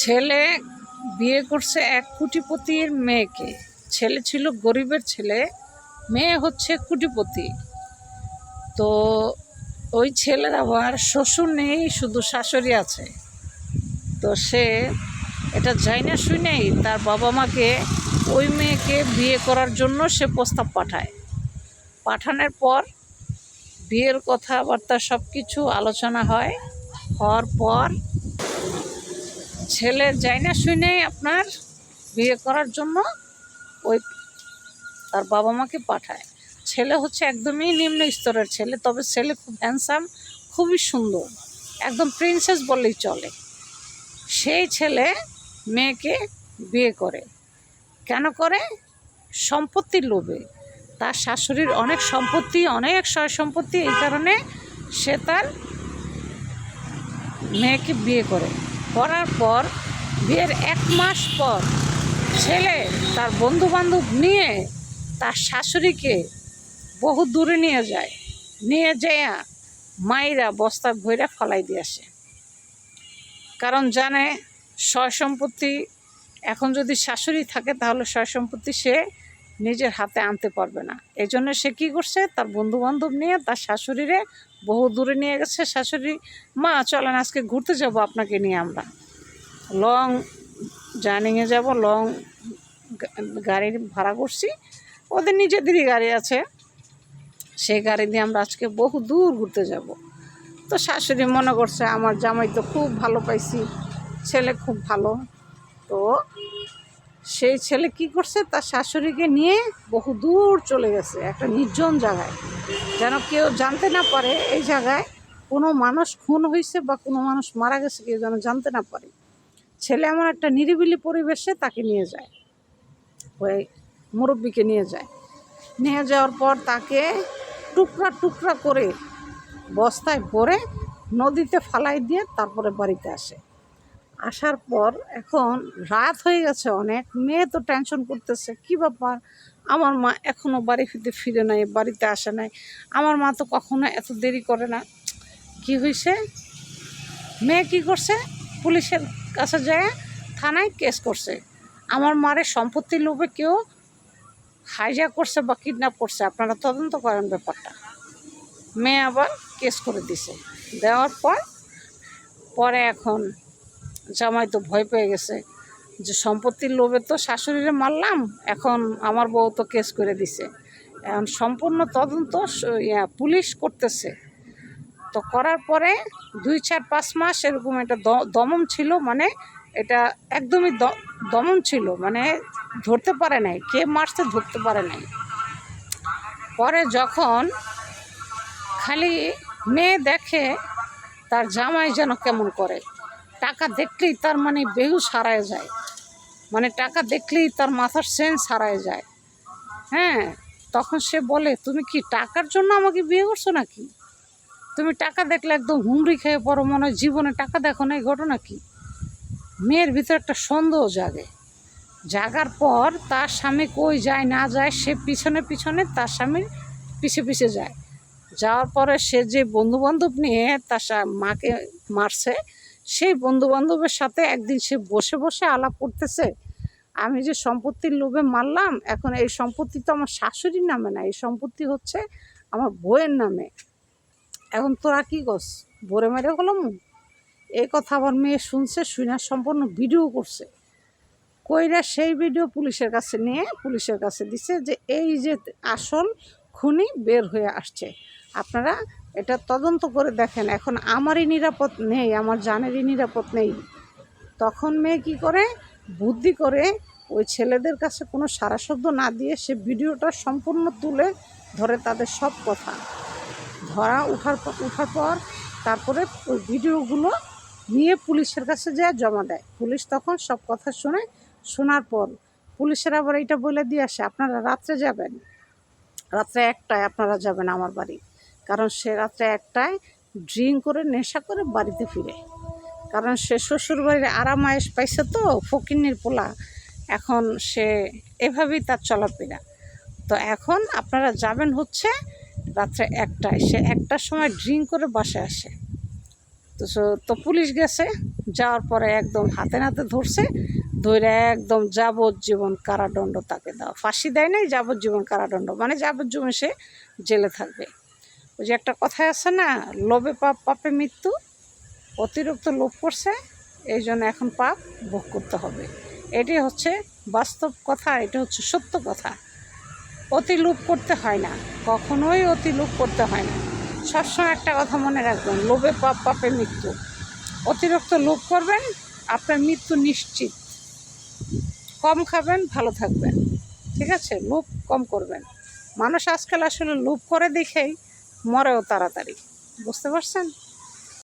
ছেলে বিয়ে করছে এক কুটিপতির মেয়েকে। ছেলে ছিল গরিবের ছেলে, মেয়ে হচ্ছে কুটিপতি। তো ওই ছেলের আবার শ্বশুর নেই, শুধু শাশুড়ি আছে। তো সে এটা যাই না শুনেই তার বাবা মাকে ওই মেয়েকে বিয়ে করার জন্য সে প্রস্তাব পাঠায়। পাঠানোর পর বিয়ের কথাবার্তা সব কিছু আলোচনা হয়, হওয়ার পর ছেলে যাই না শুনেই আপনার বিয়ে করার জন্য ওই তার বাবা মাকে পাঠায়। ছেলে হচ্ছে একদমই নিম্ন স্তরের ছেলে, তবে ছেলে খুব হ্যান্ডসাম খুবই সুন্দর, একদম প্রিন্সেস বললেই চলে। সেই ছেলে মেয়েকে বিয়ে করে। কেন করে? সম্পত্তির লোভে। তার শাশুড়ির অনেক সম্পত্তি, অনেক সয় সম্পত্তি এই কারণে সে তার মেয়েকে বিয়ে করে। করার পর, বিয়ের এক মাস পর, ছেলে তার বন্ধু বান্ধব নিয়ে তার শাশুড়িকে বহু দূরে নিয়ে যায়। নিয়ে যেয়া মায়েরা বস্তা ভৈরা ফলাই দিয়ে আসে। কারণ জানে, সয় সম্পত্তি, এখন যদি শাশুড়ি থাকে তাহলে সয় সম্পত্তি সে নিজের হাতে আনতে পারবে না। এই জন্য সে কী করছে? তার বন্ধু বান্ধব নিয়ে তার শাশুড়িরে বহু দূরে নিয়ে গেছে। শাশুড়ি, মা, চলেন, আজকে ঘুরতে যাব আপনাকে নিয়ে আমরা। লং জার্নিংয়ে যাব, লং গাড়ি ভাড়া করছি। ওদের নিজেদেরই গাড়ি আছে। সেই গাড়ি দিয়ে আমরা আজকে বহু দূর ঘুরতে যাব। তো শাশুড়ি মনে করছে, আমার জামাই তো খুব ভালো পাইছি, ছেলে খুব ভালো। তো সেই ছেলে কি করছে? তার শাশুড়িকে নিয়ে বহু দূর চলে গেছে, একটা নির্জন জায়গায়। যেন কেউ জানতে না পারে এই জায়গায় কোনো মানুষ খুন হয়েছে বা কোনো মানুষ মারা গেছে, কেউ যেন জানতে না পারে। ছেলে এমন একটা নিরিবিলি পরিবেশে তাকে নিয়ে যায়, ওই মুরব্বীকে নিয়ে যায়। নিয়ে যাওয়ার পর তাকে টুকরা টুকরা করে বস্তায় ভরে নদীতে ফালাই দিয়ে তারপরে বাড়িতে আসে। আসার পর এখন রাত হয়ে গেছে অনেক। মেয়ে তো টেনশন করতেছে, কি ব্যাপার? আমার মা এখনও বাড়ি ফিরতে ফিরে নাই, বাড়িতে আসে নাই। আমার মা তো কখনো এত দেরি করে না। কি হয়েছে মেয়ে কি করছে? পুলিশের কাছে যায়, থানায় কেস করছে। আমার মারে সম্পত্তির লোভে কেউ হাইজা করছে বা কিডন্যাপ করছে, আপনারা তদন্ত করেন ব্যাপারটা। মেয়ে আবার কেস করে দিছে। দেওয়ার পর, পরে এখন জামাই তো ভয় পেয়ে গেছে যে সম্পত্তির লোভে তো শাশুড়িরে মারলাম, এখন আমার বউ তো কেস করে দিছে। এখন সম্পূর্ণ তদন্ত পুলিশ করতেছে। তো করার পরে দুই চার পাঁচ মাস এরকম এটা দমন ছিল মানে এটা একদমই দমন ছিল মানে ধরতে পারে নাই, কে মারছে ধরতে পারে নাই। পরে যখন খালি মেয়ে দেখে তার জামাই যেন কেমন করে টাকা দেখলেই তার মানে বেহু সারায় যায়। মানে টাকা দেখলেই তার মাথার সেন্স হারায় যায়। হ্যাঁ তখন সে বলে, তুমি কি টাকার জন্য আমাকে বিয়ে করছ নাকি? তুমি টাকা দেখলে একদম হুমড়ি খেয়ে পড়ো, মনে হয় জীবনে টাকা দেখো না এই ঘটনা কি? মেয়ের ভিতরে একটা সন্দেহ জাগে। জাগার পর তার স্বামী কই যায়, না যায়, সে পিছনে পিছনে তার স্বামীর পিছে পিছে যায়। যাওয়ার পরে সে যে বন্ধু বান্ধব নিয়ে তার মাকে মারছে সেই বন্ধু বান্ধবের সাথে একদিন সে বসে বসে আলাপ করতেছে। আমি যে সম্পত্তির লোভে মারলাম, এখন এই সম্পত্তি তো আমার শাশুড়ির নামে না, এই সম্পত্তি হচ্ছে আমার বইয়ের নামে। এখন তোরা কি করস? ভরে মেরে হলাম এই কথা আবার মেয়ে শুনছে শুনার সম্পূর্ণ ভিডিও করছে। কইরা সেই ভিডিও পুলিশের কাছে নিয়ে, পুলিশের কাছে দিছে যে এই যে আসল খুনি বের হয়ে আসছে। আপনারা এটা তদন্ত করে দেখেন, এখন আমারই নিরাপদ নেই, আমার জানেরই নিরাপদ নেই। তখন মেয়ে কি করে? বুদ্ধি করে ওই ছেলেদের কাছে কোনো সারা শব্দ না দিয়ে সে ভিডিওটা সম্পূর্ণ তুলে ধরে তাদের সব কথা। ধরা উঠার পর উঠার পর তারপরে ওই ভিডিওগুলো নিয়ে পুলিশের কাছে যায়, জমা দেয়। পুলিশ তখন সব কথা শুনে, শোনার পর পুলিশের আবার এটা বলে দিয়ে আসে, আপনারা রাত্রে যাবেন? রাত্রে একটায় আপনারা যাবেন আমার বাড়ি। কারণ সে রাত্রে একটায় ড্রিঙ্ক করে, নেশা করে বাড়িতে ফিরে। কারণ সে শ্বশুর বাড়ির আরাম আয়েস পাইছে তো, ফকিন্নির পোলা। এখন সে এভাবেই তার চলাফেরা। তো এখন আপনারা যাবেন হচ্ছে রাত্রে একটায়। সে একটার সময় ড্রিঙ্ক করে বাসায় আসে। তো তো পুলিশ গেছে, যাওয়ার পরে একদম হাতে নাতে ধরছে ধরে একদম যাবজ্জীবন কারাদণ্ড তাকে দেওয়া। ফাঁসি দেয় নাই, যাবজ্জীবন কারাদণ্ড। মানে যাবজ্জীবন সে জেলে থাকবে। ওই যে একটা কথায় আছে না, লোভে পাপ, পাপে মৃত্যু, অতিরিক্ত লোভ করছে, এই জন্য এখন পাপ ভোগ করতে হবে। এটি হচ্ছে বাস্তব কথা, এটা হচ্ছে সত্য কথা। অতি লোভ করতে হয় না, কখনোই অতি লোভ করতে হয় না। সবসময় একটা কথা মনে রাখবেন, লোভে পাপ, পাপে মৃত্যু। অতিরিক্ত লোভ করবেন, আপনার মৃত্যু নিশ্চিত। কম খাবেন, ভালো থাকবেন। ঠিক আছে? লোভ কম করবেন। মানুষ আজকাল আসলে লোভ করে দেখেই মরেও তাড়াতাড়ি। বুঝতে পারছেন?